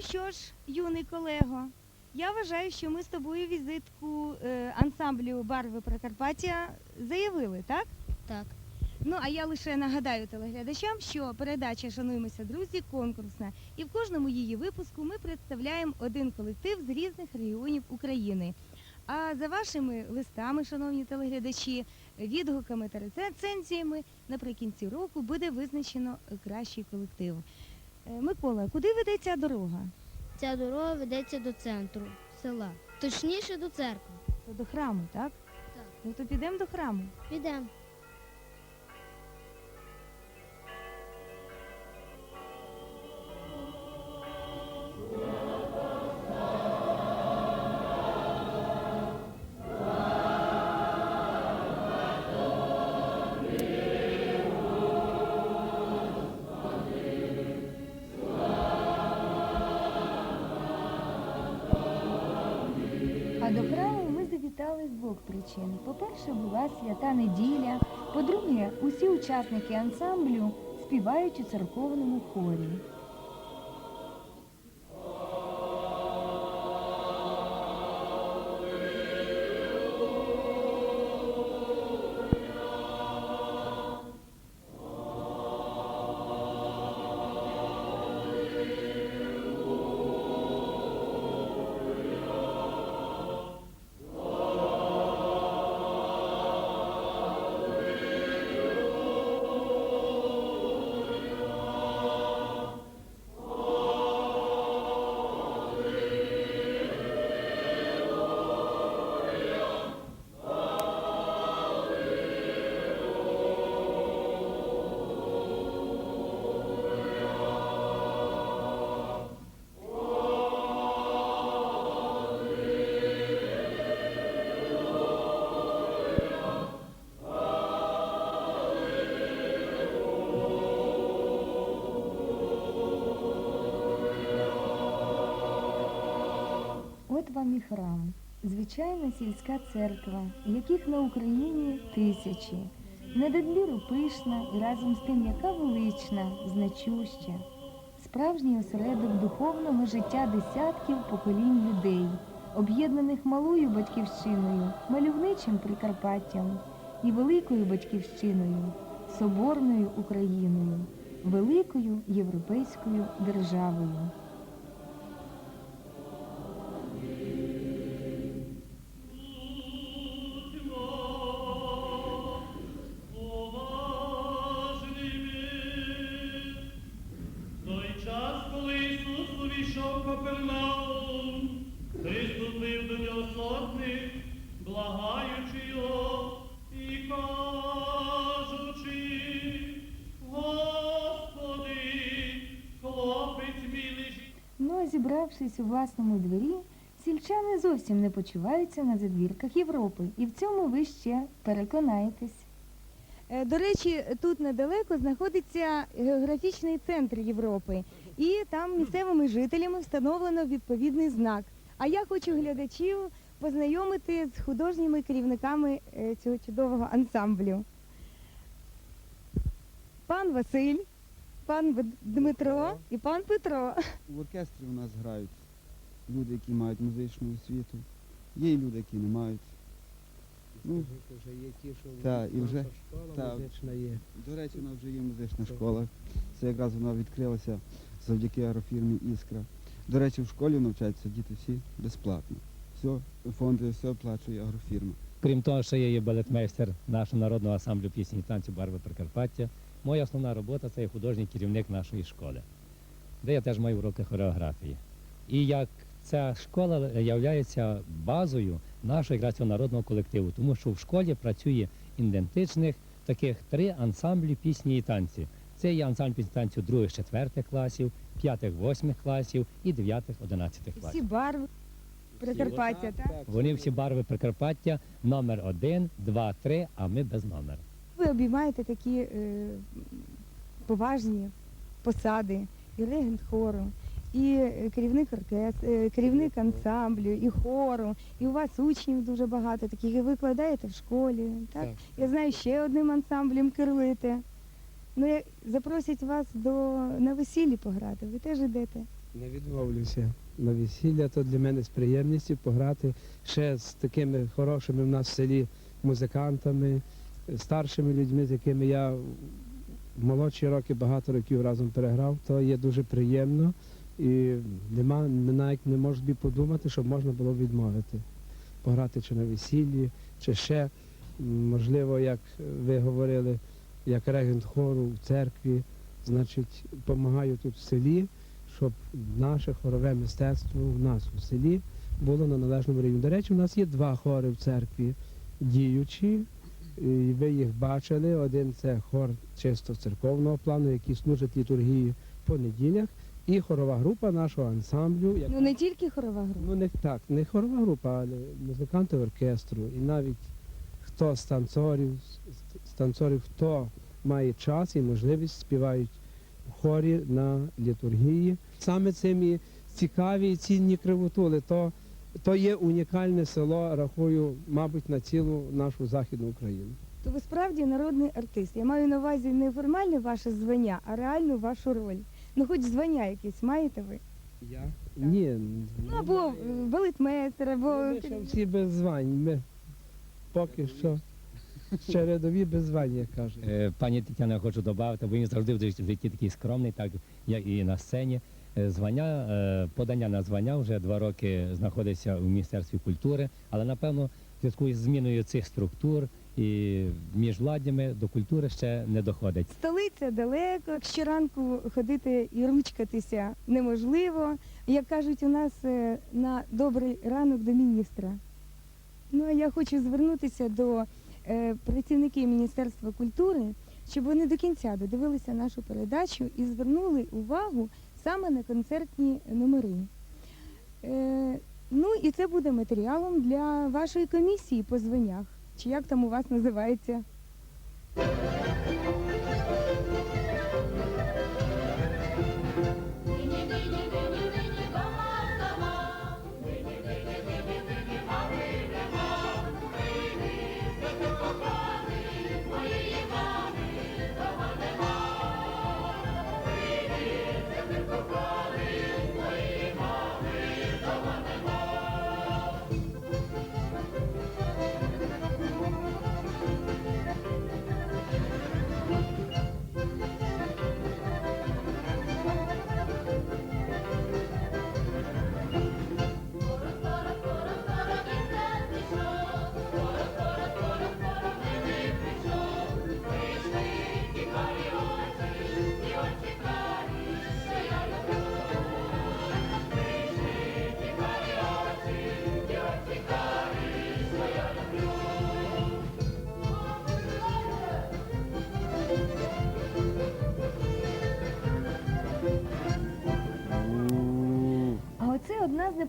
що ж, юний колего, я вважаю, що ми з тобою візитку е, ансамблю Барви Прикарпаття заявили, так? Так. Ну а я лише нагадаю телеглядачам, що передача Шануємося, друзі, конкурсна, і в кожному її випуску ми представляємо один колектив з різних регіонів України. А за вашими листами, шановні телеглядачі, відгуками та рецензіями наприкінці року буде визначено кращий колектив. Е, Микола, куди ведеться дорога? Ця дорога ведеться до центру села. Точніше до церкви. До храму, так? Так. Ну то підемо до храму. Підемо. Причин. По-перше, була свята неділя. По-друге, усі учасники ансамблю співають у церковному хорі. От вам храм. Звичайна сільська церква, яких на Україні тисячі. Не додліру пишна і разом з тим яка велична, значуща. Справжній осередок духовного життя десятків поколінь людей, об'єднаних малою батьківщиною, мальовничим Прикарпаттям і великою батьківщиною, соборною Україною, великою європейською державою. Зібравшись у власному дворі, сільчани зовсім не почуваються на задвірках Європи, і в цьому ви ще переконаєтесь. Е, До речі, тут недалеко знаходиться географічний центр Європи, і там місцевими жителями встановлено відповідний знак. А я хочу глядачів познайомити з художніми керівниками е, цього чудового ансамблю. Пан Василь, пан Дмитро і пан Петро. В оркестрі у нас грають люди, які мають музичну освіту. Є і люди, які не мають. Ну, вже є ті, що та, і вже- наша школа та. музична є. До речі, у нас вже є музична школа. Це якраз вона відкрилася завдяки аерофірмі Іскра. До речі, в школі навчаються діти всі безплатно. Все, фонди, все оплачує агрофірма. Крім того, що я є балетмейстер нашого народного ансамблю пісні і танцю Барви Прикарпаття. Моя основна робота це художній керівник нашої школи, де я теж маю уроки хореографії. І як ця школа є базою нашого якраз цього народного колективу, тому що в школі працює ідентичних таких три ансамблі пісні і танці. Це є ансамбль пісні і танцю других, четвертих класів, п'ятих, восьмих класів і дев'ятих, одинадцятих класів. Всі барви Прикарпаття, так? Вони всі барви Прикарпаття, номер один, два, три, а ми без номера. Ви обіймаєте такі е, поважні посади, і регент хору, і е, керівник оркестру, керівник ансамблю, і хору, і у вас учнів дуже багато таких, і викладаєте в школі. Так? Так. Я знаю, ще одним ансамблем керуєте. Ну, як запросять вас до на весіллі пограти, ви теж йдете. Не відмовлюся. На весілля то для мене з приємністю пограти ще з такими хорошими в нас в селі музикантами, старшими людьми, з якими я в молодші роки багато років разом переграв. То є дуже приємно і нема, навіть не можу собі подумати, щоб можна було відмовити. Пограти чи на весіллі, чи ще, можливо, як ви говорили, як регент хору в церкві, значить, допомагаю тут в селі щоб наше хорове мистецтво у нас у селі було на належному рівні. До речі, у нас є два хори в церкві діючі, і ви їх бачили. Один це хор чисто церковного плану, який служить літургії по неділях, і хорова група нашого ансамблю. яка- Ну не тільки хорова група. Ну не так, не хорова група, але музиканти оркестру. І навіть хто з танцорів, з танцорів, хто має час і можливість співають в хорі на літургії. Саме цим і цікаві і цінні кривотули. То, то є унікальне село, рахую, мабуть, на цілу нашу західну Україну. То ви справді народний артист. Я маю на увазі не формальне ваше звання, а реальну вашу роль. Ну хоч звання якесь маєте ви? Я? Ні. Ну або балетмейстер, або Ми ще всі без звань. Ми поки що ще рядові без звань, як кажуть. Е, Пані Тетяна, я хочу додати, бо він завжди в житті- в житті такий скромний, так як і на сцені. Е, Звання, е, подання на звання вже два роки знаходиться у Міністерстві культури, але напевно в зв'язку із зміною цих структур і між владдями до культури ще не доходить. столиця далеко. Щоранку ходити і ручкатися неможливо. Як кажуть у нас е, на добрий ранок до міністра. Ну а я хочу звернутися до е, працівників Міністерства культури, щоб вони до кінця додивилися нашу передачу і звернули увагу саме на концертні номери. Е, ну і це буде матеріалом для вашої комісії по званнях. Чи як там у вас називається?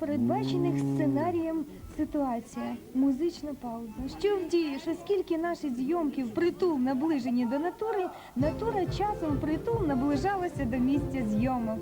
Непередбачених сценарієм ситуація. Музична пауза. Що вдієш, оскільки наші зйомки впритул наближені до натури, натура часом впритул наближалася до місця зйомок.